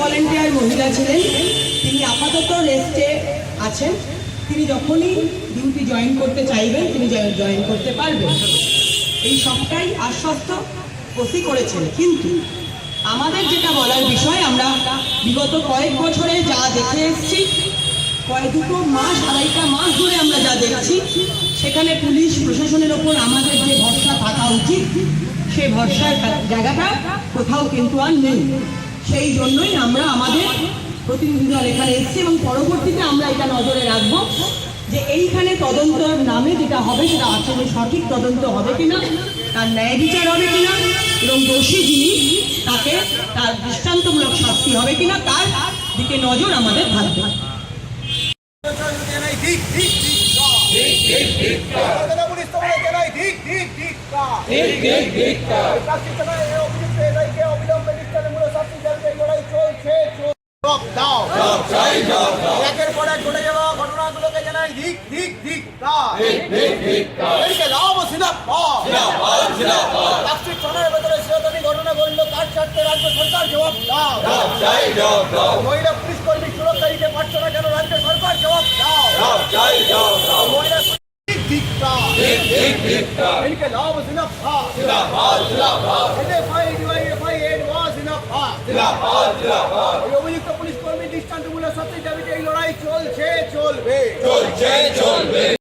Volunteer মহিলা ছিলেন। তিনি আপাতত রেস্টে আছেন। তিনি যখনই ডিউটি জয়েন করতে চাইবেন, তিনি জয়েন করতে পারবেন। এই সবটাই আশ্বস্ত ওসি করেছেন। কিন্তু আমাদের যেটা বলার বিষয়, আমরা বিগত কয়েক বছরে যা দেখে এসেছি, কয়েক দুটো মাস, আড়াইটা মাস ধরে আমরা যা দেখছি, সেখানে পুলিশ প্রশাসনের ওপর আমাদের যে ভরসা থাকা উচিত সেই ভরসার জায়গাটা কোথাও কিন্তু আর নেই। সেই জন্যই আমরা আমাদের প্রতিনিধি এখানে এসেছি এবং পরবর্তীতে আমরা এটা নজরে রাখব যে এইখানে তদন্তর নামে যেটা হবে সেটা আসলে সঠিক তদন্ত হবে কিনা তার ন্যায় বিচার হবে কিনা এবং দোষী যিনি তাকে তার দৃষ্টান্তমূলক শাস্তি হবে কিনা তার দিকে নজর আমাদের থাকবে ঠিক ঠিক কলকাতা পুলিশ তোমাদের জানাই ঠিক ঠিক ঠিক ঠিক ঠিক ঠিক শাস্তি তোমায় এই অভিযুক্ত এসআইকে অবিলম্বে দৃষ্টান্তমূলক শাস্তি চাইতে এই লড়াই চলছে চল- জবাব দাও একের পর এক ঘটে যাওয়া ঘটনাগুলোকে জানাই ঠিক ঠিক ঠিক এদিকে লাভ ও সিনাপ্পা প্লাস্টিক ছনের ভেতরে সেরকমই ঘটনা ঘটলো তার চারটে রাজ্য সরকার জবাব দাও মহিলা পুলিশ কর্মী সুরক্ষা দিতে পারছো না কেন রাজ্য সরকার জবাব দাও মহিলা ঠিক ঠিক इनके लाभ सिनाफा এনএফআই ডিওয়াইএফআই এড ওয়া সিনাফা এই অভিযুক্ত পুলিশ কর্মী দৃষ্টান্তমূলক চলবে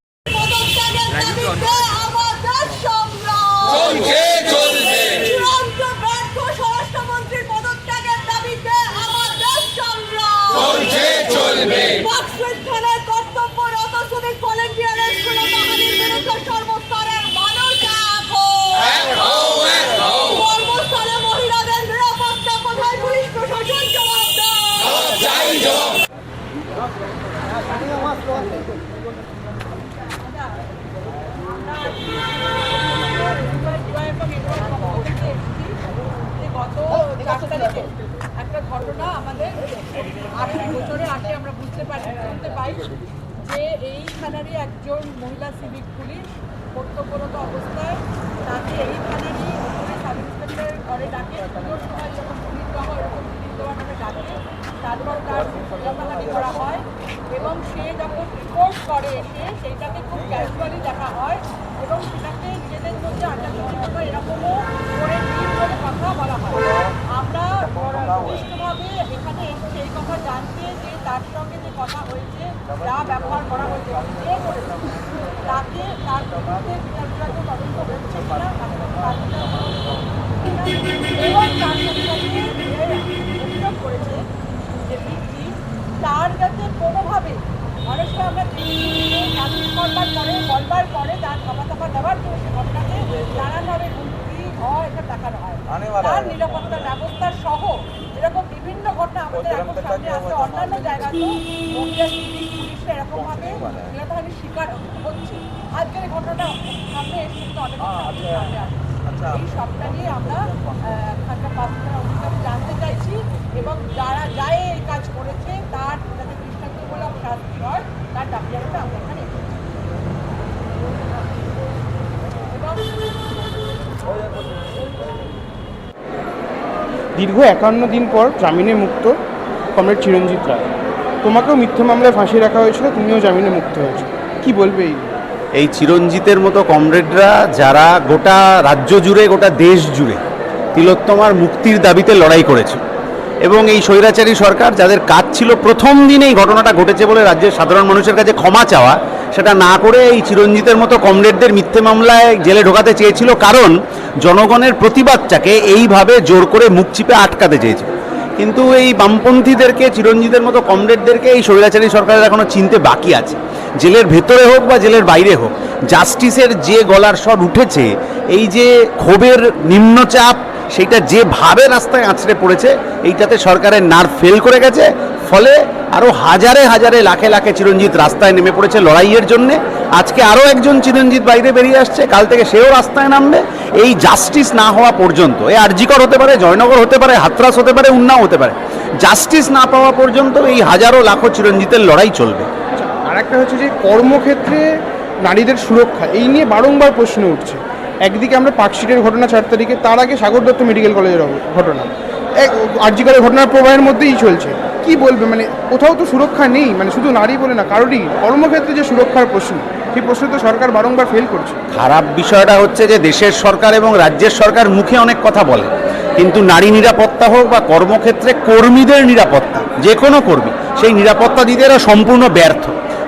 ঘটনা আমাদের আঠারো বছরে আসে আমরা বুঝতে পারি শুনতে পাই যে এইখানেরই একজন মহিলা সিভিক পুলিশ কর্তব্যরত অবস্থায় তাকে এই থানারই সাব ইন্সপেক্টরের ঘরে ডাকে। পুজোর সময় যখন পুলিশ দেওয়া এরকম পুলিশ দেওয়ার নামে ডাকে। তারপর তার খোলাখালানি করা হয় এবং সে যখন রিপোর্ট করে এসে, সেইটাকে খুব ক্যাজুয়ালি দেখা হয় এবং সেটাকে নিজেদের মধ্যে আটাচুটি বা এরকমও করে নিয়ে কথা বলা হয়। ঘনিষ্ঠভাবে এখানে এসে এই কথা জানতে যে তার সঙ্গে যে কথা হয়েছে যা ব্যবহার করা হয়েছে যে করেছে? তাকে তার বিরুদ্ধে বিচারবিভাগীয় তদন্ত হচ্ছে কিনা এবং তার সাথে সাথে অভিযোগ করেছে যে ভিত্তি তার যাতে কোনোভাবে মানুষকে আমরা কাজ করবার পরে বলবার পরে তার খাবার দাবার দেওয়ার জন্য সে ঘটনাকে নানানভাবে হুমকি হয় এটা দেখানো হয়। তার নিরাপত্তা ব্যবস্থা সহ এরকম ঘটনা আমাদের এখন সামনে আসছে অন্যান্য জায়গাতেও পুলিশরা এরকমভাবে নিরাপত্তাহানির শিকার হচ্ছে। আজকের এই ঘটনাটা সামনে এসে কিন্তু অনেক সামনে আসছে। এই সবটা নিয়ে আমরা খানকা পাঁচটা অভিযোগ জানতে চাইছি এবং যারা যায় এই কাজ করেছে তার যাতে দৃষ্টান্তমূলক শাস্তি হয় তার দাবি জানাতে আমরা এখানে এবং দীর্ঘ একান্ন দিন পর জামিনে মুক্ত কমরেড চিরঞ্জিত রায়। তোমাকেও মিথ্যে মামলায় ফাঁসি রাখা হয়েছিল, তুমিও জামিনে মুক্ত হয়েছো। কি বলবে এই? এই চিরঞ্জিতের মতো কমরেডরা যারা গোটা রাজ্য জুড়ে, গোটা দেশ জুড়ে তিলোত্তমার মুক্তির দাবিতে লড়াই করেছে। এবং এই স্বৈরাচারী সরকার, যাদের কাজ ছিল প্রথম দিনে এই ঘটনাটা ঘটেছে বলে রাজ্যের সাধারণ মানুষের কাছে ক্ষমা চাওয়া সেটা না করে এই চিরঞ্জিতের মতো কমরেডদের মিথ্যে মামলায় জেলে ঢোকাতে চেয়েছিল, কারণ জনগণের প্রতিবাদটাকে এইভাবে জোর করে মুখ চিপে আটকাতে চেয়েছিল। কিন্তু এই বামপন্থীদেরকে, চিরঞ্জিতের মতো কমরেডদেরকে এই স্বৈরাচারী সরকারের এখনও চিনতে বাকি আছে। জেলের ভেতরে হোক বা জেলের বাইরে হোক, জাস্টিসের যে গলার স্বর উঠেছে, এই যে ক্ষোভের নিম্নচাপ সেইটা যেভাবে রাস্তায় আছড়ে পড়েছে, এইটাতে সরকারের নার্ভ ফেল করে গেছে। ফলে আরও হাজারে হাজারে, লাখে লাখে চিরঞ্জিত রাস্তায় নেমে পড়েছে লড়াইয়ের জন্যে। আজকে আরও একজন চিরঞ্জিত বাইরে বেরিয়ে আসছে, কাল থেকে সেও রাস্তায় নামবে। এই জাস্টিস না হওয়া পর্যন্ত, এই আরজিকর হতে পারে, জয়নগর হতে পারে, হাতরাস হতে পারে, উন্নাও হতে পারে জাস্টিস না পাওয়া পর্যন্ত এই হাজারো, লাখো চিরঞ্জিতের লড়াই চলবে। আর একটা হচ্ছে যে কর্মক্ষেত্রে নারীদের সুরক্ষা, এই নিয়ে বারংবার প্রশ্ন উঠছে। একদিকে আমরা পার্কশিটের ঘটনা চার তারিখে, তার আগে সাগর দত্ত মেডিকেল কলেজের ঘটনা। আর্জিকালের ঘটনার প্রবাহের মধ্যেই চলছে। কি বলবে? মানে কোথাও তো সুরক্ষা নেই মানে শুধু নারী বলে না, কারোরই। কর্মক্ষেত্রে যে সুরক্ষার প্রশ্ন, সেই প্রশ্ন তো সরকার বারংবার ফেল করছে। খারাপ বিষয়টা হচ্ছে যে দেশের সরকার এবং রাজ্যের সরকার মুখে অনেক কথা বলে, কিন্তু নারী নিরাপত্তা হোক বা কর্মক্ষেত্রে কর্মীদের নিরাপত্তা, যে কোনো কর্মী, সেই নিরাপত্তা দিতে এরা সম্পূর্ণ ব্যর্থ।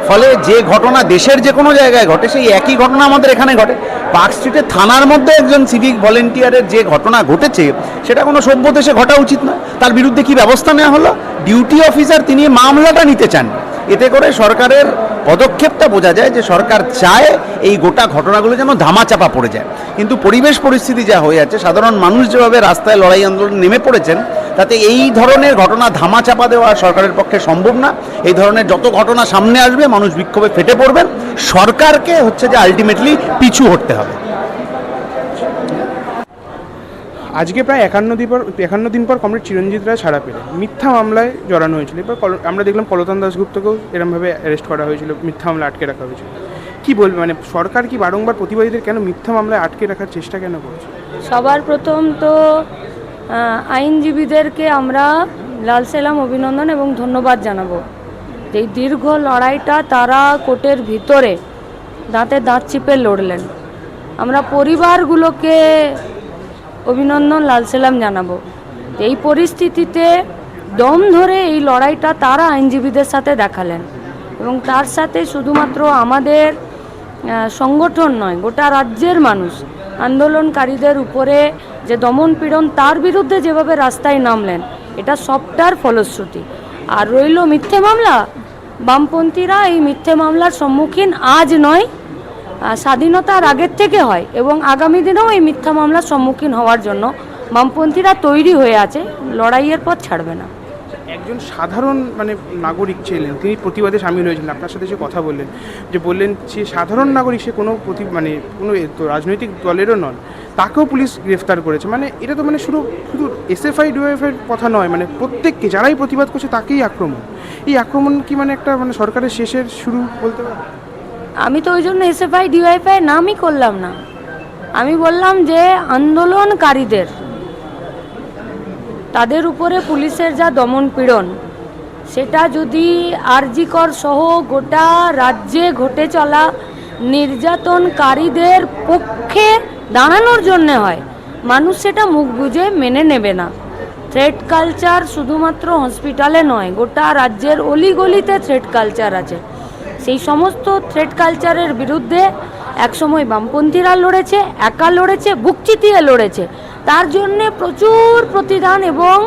ফলে যে ঘটনা দেশের যে কোনো জায়গায় ঘটে, সেই একই ঘটনা আমাদের এখানে ঘটে। পার্ক স্ট্রিটের থানার মধ্যে একজন সিভিক ভলেন্টিয়ারের যে ঘটনা ঘটেছে, সেটা কোনো সভ্য দেশে ঘটা উচিত নয়। তার বিরুদ্ধে কি ব্যবস্থা নেওয়া হলো? ডিউটি অফিসার তিনি মামলাটা নিতে চান। এতে করে সরকারের পদক্ষেপটা বোঝা যায় যে সরকার চায় এই গোটা ঘটনাগুলো যেন ধামাচাপা পড়ে যায়। কিন্তু পরিবেশ পরিস্থিতি যা হয়ে আছে, সাধারণ মানুষ যেভাবে রাস্তায় লড়াই আন্দোলন নেমে পড়েছেন, তাতে এই ধরনের ঘটনা ধামাচাপা দেওয়া সরকারের পক্ষে সম্ভব না। এই ধরনের যত ঘটনা সামনে আসবে, মানুষ বিক্ষোভে ফেটে পড়বেন। সরকারকে হচ্ছে যে আলটিমেটলি পিছু হটতে হবে। আজকে প্রায় একান্ন দিন পর, একান্ন দিন পর কমরেড চিরঞ্জিত রায় ছাড়া পেলে মিথ্যা মামলায় জড়ানো হয়েছিল। কল- আমরা দেখলাম কলতান দাসগুপ্তকেও এরমভাবে অ্যারেস্ট করা হয়েছিল, মিথ্যা মামলা আটকে রাখা হয়েছিল। কি বলবে? মানে সরকার কি বারংবার প্রতিবাদীদের কেন মিথ্যা মামলায় আটকে রাখার চেষ্টা কেন করছে? সবার প্রথম তো আইনজীবীদেরকে আমরা লাল সেলাম, অভিনন্দন এবং ধন্যবাদ জানাব। এই দীর্ঘ লড়াইটা তারা কোর্টের ভিতরে দাঁতে দাঁত চিপে লড়লেন। আমরা পরিবারগুলোকে অভিনন্দন, লাল সেলাম জানাব। এই পরিস্থিতিতে দম ধরে এই লড়াইটা তারা আইনজীবীদের সাথে দেখালেন এবং তার সাথে শুধুমাত্র আমাদের সংগঠন নয়, গোটা রাজ্যের মানুষ আন্দোলনকারীদের উপরে যে দমন পীড়ন, তার বিরুদ্ধে যেভাবে রাস্তায় নামলেন, এটা সবটার ফলশ্রুতি। আর রইল মিথ্যে মামলা। বামপন্থীরা এই মিথ্যে মামলার সম্মুখীন আজ নয় স্বাধীনতার আগের থেকে হয় এবং আগামী দিনেও এই মিথ্যা মামলার সম্মুখীন হওয়ার জন্য বামপন্থীরা তৈরি হয়ে আছে, লড়াইয়ের পথ ছাড়বে না। একজন সাধারণ মানে নাগরিক ছিলেন, তিনি প্রতিবাদে সামিল হয়েছিলেন। আপনার সাথে সে কথা বললেন, যে বললেন সে সাধারণ নাগরিক, সে কোনো প্রতি মানে কোনো রাজনৈতিক দলেরও নন, তাকেও পুলিশ গ্রেফতার করেছে। মানে এটা তো মানে শুধু শুধু এসএফআই ডিওএফআই কথা নয় মানে প্রত্যেককে যারাই প্রতিবাদ করছে তাকেই আক্রমণ। এই আক্রমণ কি মানে একটা মানে সরকারের শেষের শুরু বলতে পারে আমি তো ওই জন্য এসএফআই ডিওয়াইফাই নামই করলাম না। আমি বললাম যে, আন্দোলনকারীদের, তাদের উপরে পুলিশের যা দমন পীড়ন, সেটা যদি আরজিকর সহ গোটা রাজ্যে ঘটে চলা নির্যাতনকারীদের পক্ষে দাঁড়ানোর জন্যে হয়, মানুষ সেটা মুখ বুঝে মেনে নেবে না। থ্রেড কালচার শুধুমাত্র হসপিটালে নয়, গোটা রাজ্যের অলিগলিতে থ্রেড কালচার আছে। সেই সমস্ত থ্রেড কালচারের বিরুদ্ধে একসময় বামপন্থীরা লড়েছে, একা লড়েছে, বুক চিতিয়ে লড়েছে। তার জন্যে প্রচুর প্রতিদান এবং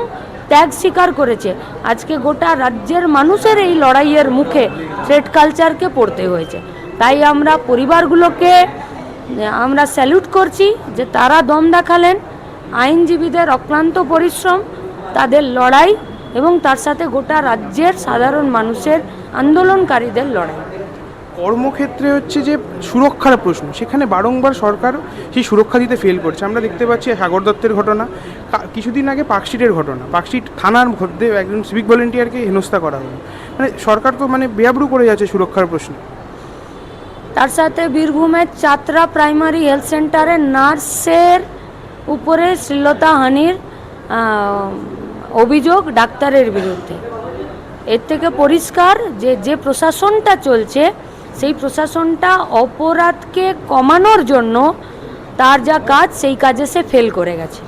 ত্যাগ স্বীকার করেছে। আজকে গোটা রাজ্যের মানুষের এই লড়াইয়ের মুখে থ্রেড কালচারকে পড়তে হয়েছে। তাই আমরা পরিবারগুলোকে, আমরা স্যালুট করছি যে তারা দম দেখালেন। আইনজীবীদের অক্লান্ত পরিশ্রম, তাদের লড়াই এবং তার সাথে গোটা রাজ্যের সাধারণ মানুষের আন্দোলনকারীদের লড়াই। কর্মক্ষেত্রে হচ্ছে যে সুরক্ষার প্রশ্ন সেখানে বারংবার সরকার সেই সুরক্ষা দিতে ফেল করছে। আমরা দেখতে পাচ্ছি সাগর দত্তের ঘটনা কিছুদিন আগে পার্কস্ট্রিটের ঘটনা। পার্কস্ট্রিট থানার মধ্যে একজন সিভিক ভলেন্টিয়ারকে হেনস্থা করা হলো। মানে সরকার তো মানে বেআব্রু করে যাচ্ছে সুরক্ষার প্রশ্নে। তার সাথে বীরভূমের চাতরা প্রাইমারি হেলথ সেন্টারের নার্সের উপরে শ্লীলতাহানির অভিযোগ ডাক্তারের বিরুদ্ধে। এর থেকে পরিষ্কার যে যে প্রশাসনটা চলছে, সেই প্রশাসনটা অপরাধকে কমানোর জন্য তার যা কাজ, সেই কাজে সে ফেল করে গেছে।